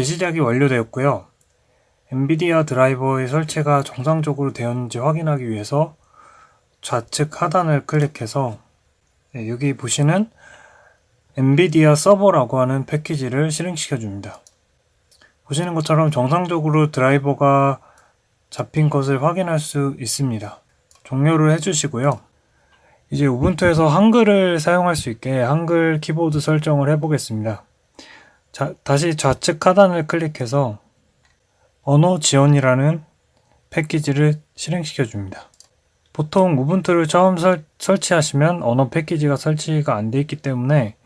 재시작이 완료되었고요. 엔비디아 드라이버의 설치가 정상적으로 되었는지 확인하기 위해서 좌측 하단을 클릭해서 네, 여기 보시는 엔비디아 서버라고 하는 패키지를 실행시켜 줍니다. 보시는 것처럼 정상적으로 드라이버가 잡힌 것을 확인할 수 있습니다. 종료를 해주시고요. 이제 우분투에서 한글을 사용할 수 있게 한글 키보드 설정을 해보겠습니다. 자, 다시 좌측 하단을 클릭해서 언어 지원이라는 패키지를 실행시켜 줍니다. 보통 우분투를 처음 설, 설치하시면 언어 패키지가 설치가 안 돼 있기 때문에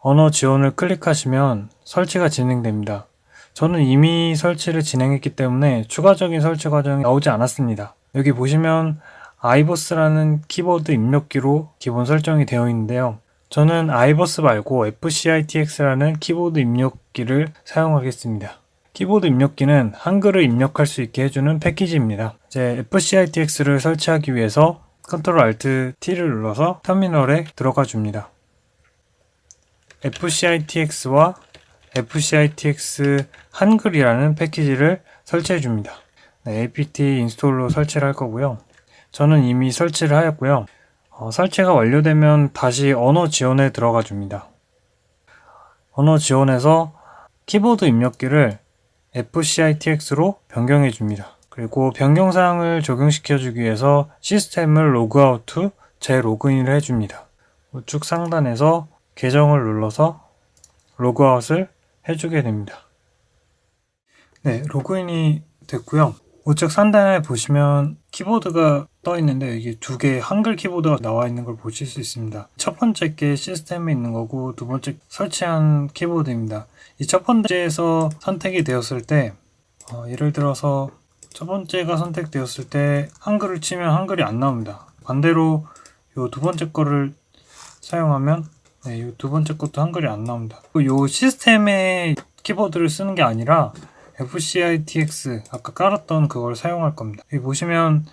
언어 지원을 클릭하시면 설치가 진행됩니다. 저는 이미 설치를 진행했기 때문에 추가적인 설치 과정이 나오지 않았습니다. 여기 보시면 아이버스라는 키보드 입력기로 기본 설정이 되어 있는데요. 저는 아이버스 말고 FCITX라는 키보드 입력기를 사용하겠습니다. 키보드 입력기는 한글을 입력할 수 있게 해주는 패키지입니다. 이제 FCITX를 설치하기 위해서 Ctrl Alt T를 눌러서 터미널에 들어가 줍니다. FCITX와 FCITX 한글이라는 패키지를 설치해 줍니다. 네, apt 인스톨로 설치를 할 거고요. 저는 이미 설치를 하였고요. 어, 설치가 완료되면 다시 언어 지원에 들어가 줍니다. 언어 지원에서 키보드 입력기를 FCITX로 변경해 줍니다. 그리고 변경 사항을 적용시켜 주기 위해서 시스템을 로그아웃 후 재로그인을 해 줍니다. 우측 상단에서 계정을 눌러서 로그아웃을 해주게 됩니다. 네, 로그인이 됐고요. 우측 상단에 보시면 키보드가 떠 있는데 이게 두 개의 한글 키보드가 나와 있는 걸 보실 수 있습니다. 첫 번째 게 시스템에 있는 거고 두 번째 설치한 키보드입니다. 이 첫 번째에서 선택이 되었을 때 어, 예를 들어서 첫 번째가 선택되었을 때 한글을 치면 한글이 안 나옵니다. 반대로 이 두 번째 거를 사용하면 네, 이 두 번째 것도 한글이 안 나옵니다. 이 시스템의 키보드를 쓰는 게 아니라 FCITX 아까 깔았던 그걸 사용할 겁니다. 여기 보시면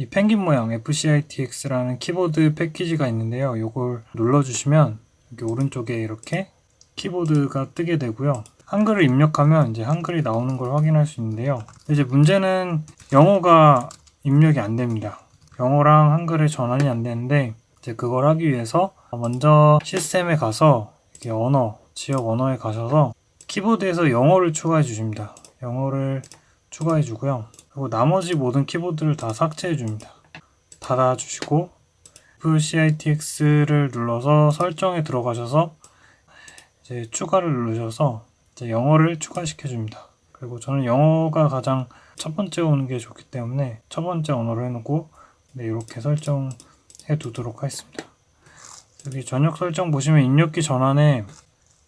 이 펭귄 모양 FCITX라는 키보드 패키지가 있는데요. 이걸 눌러주시면 여기 오른쪽에 이렇게 키보드가 뜨게 되고요. 한글을 입력하면 이제 한글이 나오는 걸 확인할 수 있는데요. 이제 문제는 영어가 입력이 안 됩니다. 영어랑 한글의 전환이 안 되는데 이제 그걸 하기 위해서 먼저 시스템에 가서 이렇게 언어, 지역 언어에 가셔서 키보드에서 영어를 추가해 주십니다. 영어를 추가해 주고요. 그리고 나머지 모든 키보드를 다 삭제해 줍니다. 닫아 주시고 FCITX를 눌러서 설정에 들어가셔서 이제 추가를 누르셔서 이제 영어를 추가시켜 줍니다. 그리고 저는 영어가 가장 첫 번째 오는 게 좋기 때문에 첫 번째 언어로 해놓고 네, 이렇게 설정해 두도록 하겠습니다. 여기 전역 설정 보시면 입력기 전환에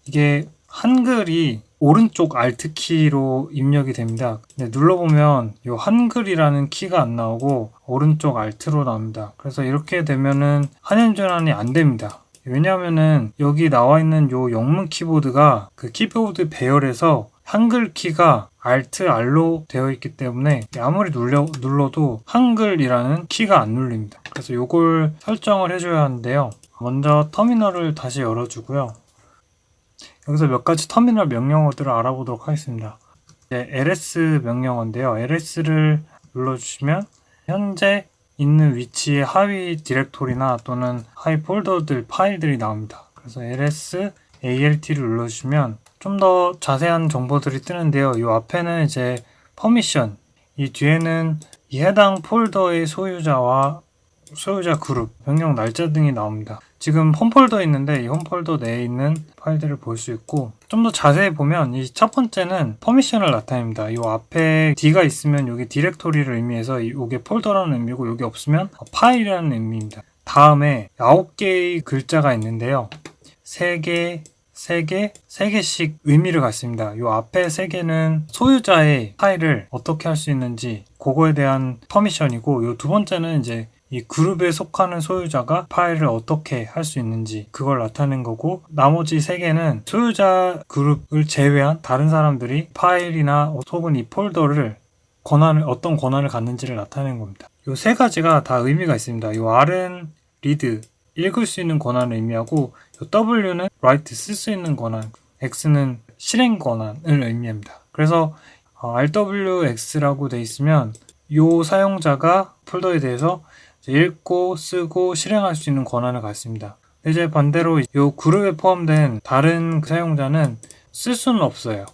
이게 한글이 오른쪽 Alt 키로 입력이 됩니다. 네, 눌러보면 이 한글이라는 키가 안 나오고 오른쪽 Alt로 나옵니다. 그래서 이렇게 되면은 한연 전환이 안 됩니다. 왜냐하면은 여기 나와 있는 요 영문 키보드가 그 키보드 배열에서 한글 키가 Alt R로 되어 있기 때문에 아무리 눌려, 눌러도 한글이라는 키가 안 눌립니다. 그래서 요걸 설정을 해줘야 하는데요. 먼저 터미널을 다시 열어주고요. 여기서 몇 가지 터미널 명령어들을 알아보도록 하겠습니다. 이제 ls 명령어인데요. ls를 눌러주시면 현재 있는 위치의 하위 디렉토리나 또는 하위 폴더들 파일들이 나옵니다. 그래서 ls alt를 눌러주시면 좀 더 자세한 정보들이 뜨는데요. 이 앞에는 이제 퍼미션, 이 뒤에는 이 해당 폴더의 소유자와 소유자 그룹, 변경 날짜 등이 나옵니다. 지금 홈 폴더 있는데 이 홈 폴더 내에 있는 파일들을 볼 수 있고 좀 더 자세히 보면 이 첫 번째는 퍼미션을 나타냅니다. 이 앞에 D가 있으면 여기 디렉토리를 의미해서 이게 폴더라는 의미고 여기 없으면 파일이라는 의미입니다. 다음에 9개의 글자가 있는데요. 3개, 3개, 3개씩 의미를 갖습니다. 이 앞에 3개는 소유자의 파일을 어떻게 할 수 있는지 그거에 대한 퍼미션이고 이 두 번째는 이제 이 그룹에 속하는 소유자가 파일을 어떻게 할 수 있는지 그걸 나타낸 거고 나머지 세 개는 소유자 그룹을 제외한 다른 사람들이 파일이나 혹은 이 폴더를 권한을 어떤 권한을 갖는지를 나타낸 겁니다. 이 세 가지가 다 의미가 있습니다. 이 R은 read 읽을 수 있는 권한을 의미하고 이 W는 write 쓸 수 있는 권한, X는 실행 권한을 의미합니다. 그래서 어, RWX라고 돼 있으면 이 사용자가 폴더에 대해서 읽고 쓰고 실행할 수 있는 권한을 갖습니다. 이제 반대로 이 그룹에 포함된 다른 사용자는 쓸 수는 없어요.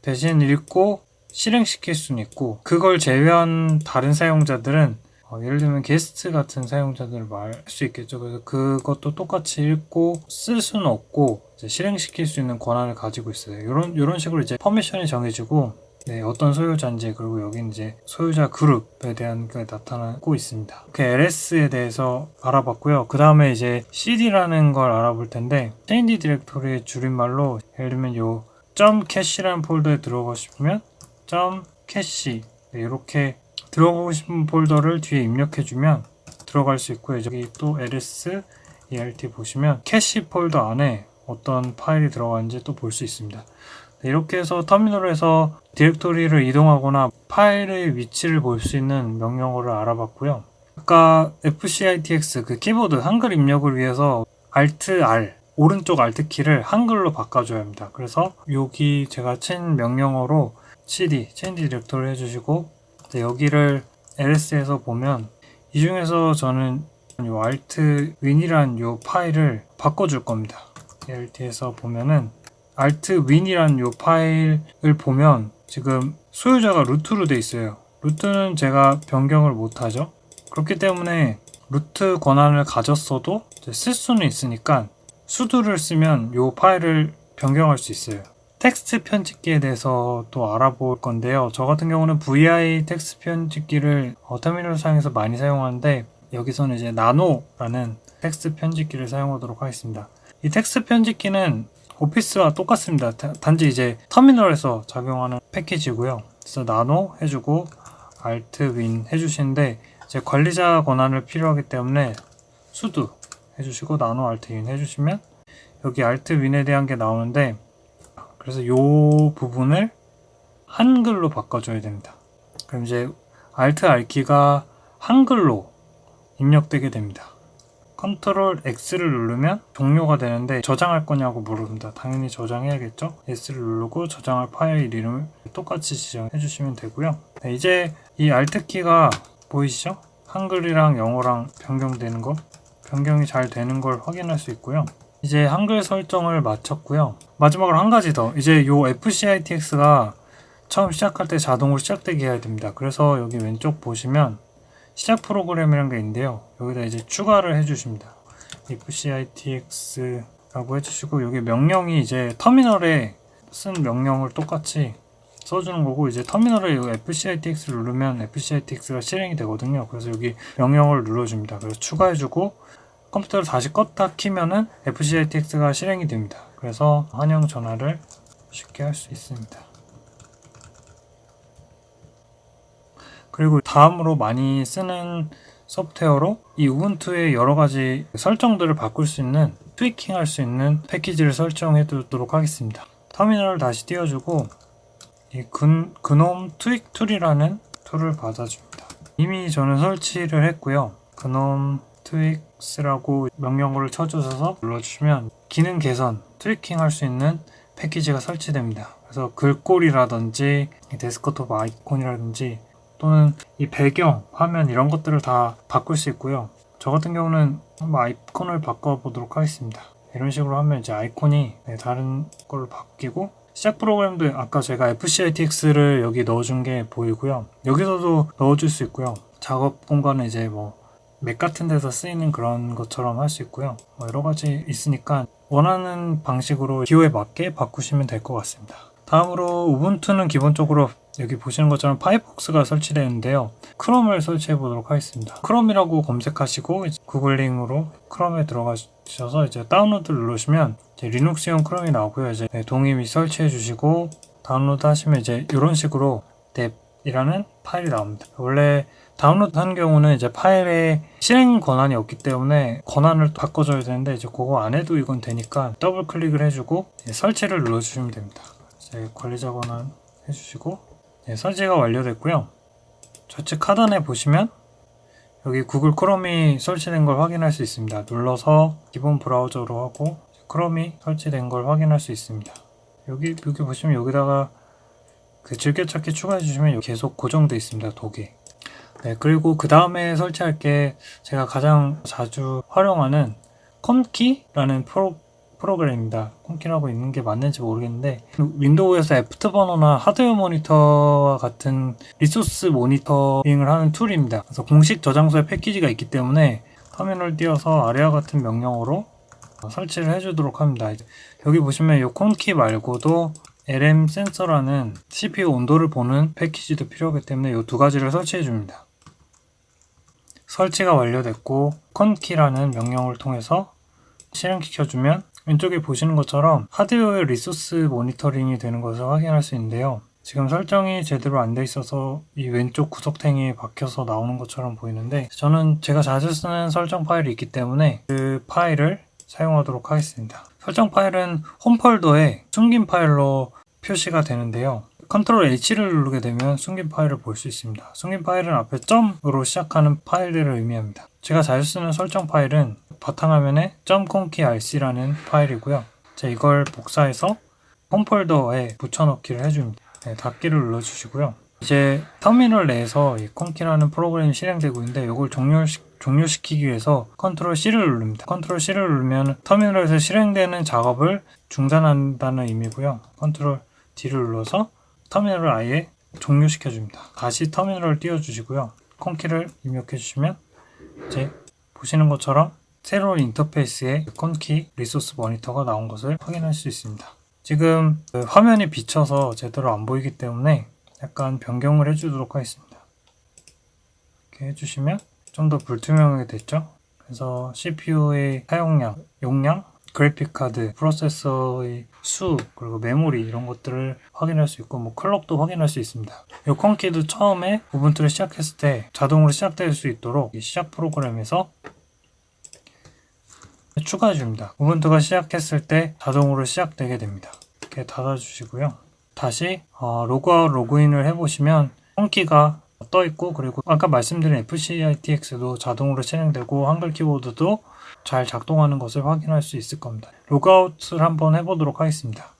대신 읽고 실행시킬 수는 있고 그걸 제외한 다른 사용자들은 어, 예를 들면 게스트 같은 사용자들을 말수 있겠죠. 그래서 그것도 똑같이 읽고 쓸 수는 없고 실행시킬 수 있는 권한을 가지고 있어요. 이런 이런 식으로 이제 퍼미션이 정해지고 네, 어떤 소유자인지 그리고 여기 이제 소유자 그룹에 대한 게 나타나고 있습니다. 이렇게 LS에 대해서 알아봤고요. 그 다음에 이제 CD라는 걸 알아볼 텐데 체인지 디렉토리의 줄임말로 예를 들면 요 .캐시라는 폴더에 들어가고 싶으면 .캐시 이렇게 들어가고 싶은 폴더를 뒤에 입력해주면 들어갈 수 있고요. 여기 또 ls ert 보시면 캐시 폴더 안에 어떤 파일이 들어가는지 또 볼 수 있습니다. 네, 이렇게 해서 터미널에서 디렉토리를 이동하거나 파일의 위치를 볼 수 있는 명령어를 알아봤고요. 아까 FCITX 그 키보드 한글 입력을 위해서 Alt R 오른쪽 Alt 키를 한글로 바꿔줘야 합니다. 그래서 여기 제가 친 명령어로 cd change 디렉토리 해주시고 네, 여기를 ls에서 보면 이 중에서 저는 요 alt win이란 요 파일을 바꿔줄 겁니다. lt에서 보면은 alt win이란 요 파일을 보면 지금 소유자가 루트로 돼 있어요. 루트는 제가 변경을 못 하죠. 그렇기 때문에 루트 권한을 가졌어도 쓸 수는 있으니까 수두를 쓰면 요 파일을 변경할 수 있어요. 텍스트 편집기에 대해서 또 알아볼 건데요. 저 같은 경우는 VI 텍스트 편집기를 어, 터미널 상에서 많이 사용하는데 여기서는 이제 나노라는 텍스트 편집기를 사용하도록 하겠습니다. 이 텍스트 편집기는 오피스와 똑같습니다. 단지 이제 터미널에서 작용하는 패키지고요. 그래서 나노 해주고 Alt Win 해주시는데 제 관리자 권한을 필요하기 때문에 수두 해주시고 나노 Alt Win 해주시면 여기 Alt Win에 대한 게 나오는데 그래서 이 부분을 한글로 바꿔줘야 됩니다. 그럼 이제 Alt R키가 한글로 입력되게 됩니다. 컨트롤 X를 누르면 종료가 되는데 저장할 거냐고 물어봅니다. 당연히 저장해야겠죠? S를 누르고 저장할 파일 이름을 똑같이 지정해 주시면 되고요. 네, 이제 이 Alt 키가 보이시죠? 한글이랑 영어랑 변경되는 거 변경이 잘 되는 걸 확인할 수 있고요. 이제 한글 설정을 마쳤고요. 마지막으로 한 가지 더. 이제 요 FCITX가 처음 시작할 때 자동으로 시작되게 해야 됩니다. 그래서 여기 왼쪽 보시면 시작 프로그램이라는 게 있는데요. 여기다 이제 추가를 해주십니다. FCITX라고 해주시고 여기 명령이 이제 터미널에 쓴 명령을 똑같이 써주는 거고 이제 터미널에 FCITX를 누르면 FCITX가 실행이 되거든요. 그래서 여기 명령을 눌러줍니다. 그래서 추가해주고 컴퓨터를 다시 껐다 키면은 FCITX가 실행이 됩니다. 그래서 환영 전화를 쉽게 할 수 있습니다. 그리고 다음으로 많이 쓰는 소프트웨어로 이 우분투의 여러 가지 설정들을 바꿀 수 있는 트위킹 할 수 있는 패키지를 설정해 두도록 하겠습니다. 터미널을 다시 띄워주고 이 근, 그놈 트윅 툴이라는 툴을 받아줍니다. 이미 저는 설치를 했고요. 그놈 트윅스라고 명령어를 쳐주셔서 눌러주시면 기능 개선, 트위킹 할 수 있는 패키지가 설치됩니다. 그래서 글꼴이라든지 데스크톱 아이콘이라든지 또는 이 배경, 화면 이런 것들을 다 바꿀 수 있고요. 저 같은 경우는 한번 아이콘을 바꿔보도록 하겠습니다. 이런 식으로 하면 이제 아이콘이 네, 다른 걸로 바뀌고 시작 프로그램도 아까 제가 FCITX를 여기 넣어준 게 보이고요. 여기서도 넣어줄 수 있고요. 작업 공간은 이제 뭐 맥 같은 데서 쓰이는 그런 것처럼 할 수 있고요. 뭐 여러 가지 있으니까 원하는 방식으로 기호에 맞게 바꾸시면 될 것 같습니다. 다음으로 우분투는 기본적으로 여기 보시는 것처럼 파이폭스가 설치되는데요. 크롬을 설치해 보도록 하겠습니다. 크롬이라고 검색하시고 구글링으로 크롬에 들어가셔서 이제 다운로드를 누르시면 이제 리눅스용 크롬이 나오고요. 이제 네, 동의 및 설치해 주시고 다운로드 하시면 이제 이런 식으로 뎁이라는 파일이 나옵니다. 원래 다운로드 한 경우는 이제 파일에 실행 권한이 없기 때문에 권한을 바꿔줘야 되는데 이제 그거 안 해도 이건 되니까 더블 클릭을 해주고 설치를 눌러주시면 됩니다. 이제 관리자 권한 해주시고 네, 설치가 완료됐고요. 좌측 하단에 보시면 여기 구글 크롬이 설치된 걸 확인할 수 있습니다. 눌러서 기본 브라우저로 하고 크롬이 설치된 걸 확인할 수 있습니다. 여기 여기 보시면 여기다가 그 즐겨찾기 추가해 주시면 계속 고정돼 있습니다 독이 네 그리고 그 다음에 설치할 게 제가 가장 자주 활용하는 컴키라는 프로, 프로그램입니다 컴키라고 있는 게 맞는지 모르겠는데 윈도우에서 애프터 버너나 하드웨어 모니터와 같은 리소스 모니터링을 하는 툴입니다 그래서 공식 저장소에 패키지가 있기 때문에 터미널 띄워서 아래와 같은 명령어로 설치를 해주도록 합니다. 여기 보시면 이 콘키 말고도 LM 센서라는 CPU 온도를 보는 패키지도 필요하기 때문에 이 두 가지를 설치해 줍니다. 설치가 완료됐고 콘키라는 명령을 통해서 실행시켜주면 왼쪽에 보시는 것처럼 하드웨어의 리소스 모니터링이 되는 것을 확인할 수 있는데요. 지금 설정이 제대로 안 돼 있어서 이 왼쪽 구석탱이에 박혀서 나오는 것처럼 보이는데 저는 제가 자주 쓰는 설정 파일이 있기 때문에 그 파일을 사용하도록 하겠습니다. 설정 파일은 홈 폴더에 숨긴 파일로 표시가 되는데요. 컨트롤 H를 누르게 되면 숨긴 파일을 볼 수 있습니다. 숨긴 파일은 앞에 점으로 시작하는 파일들을 의미합니다. 제가 자주 쓰는 설정 파일은 바탕화면에 .conky.rc라는 파일이고요. 자, 이걸 복사해서 홈 폴더에 붙여넣기를 해줍니다. 네, 닫기를 눌러주시고요. 이제 터미널 내에서 이 콘키라는 프로그램이 실행되고 있는데 이걸 종료시, 종료시키기 위해서 컨트롤 C를 누릅니다. 컨트롤 C를 누르면 터미널에서 실행되는 작업을 중단한다는 의미고요. 컨트롤 D를 눌러서 터미널을 아예 종료시켜 줍니다. 다시 터미널을 띄워 주시고요. 콘키를 입력해 주시면 이제 보시는 것처럼 새로운 인터페이스에 콘키 리소스 모니터가 나온 것을 확인할 수 있습니다. 지금 그 화면이 비쳐서 제대로 안 보이기 때문에 약간 변경을 해주도록 하겠습니다. 이렇게 해주시면 좀 더 불투명하게 됐죠? 그래서 CPU의 사용량, 용량, 그래픽카드, 프로세서의 수, 그리고 메모리 이런 것들을 확인할 수 있고 뭐 클럭도 확인할 수 있습니다. 이 콘키도 처음에 우분투를 시작했을 때 자동으로 시작될 수 있도록 이 시작 프로그램에서 추가해 줍니다. 우분투가 시작했을 때 자동으로 시작되게 됩니다. 이렇게 닫아주시고요. 다시 어, 로그아웃 로그인을 해보시면 홈키가 떠 있고 그리고 아까 말씀드린 FCITX도 자동으로 실행되고 한글 키보드도 잘 작동하는 것을 확인할 수 있을 겁니다. 로그아웃을 한번 해보도록 하겠습니다.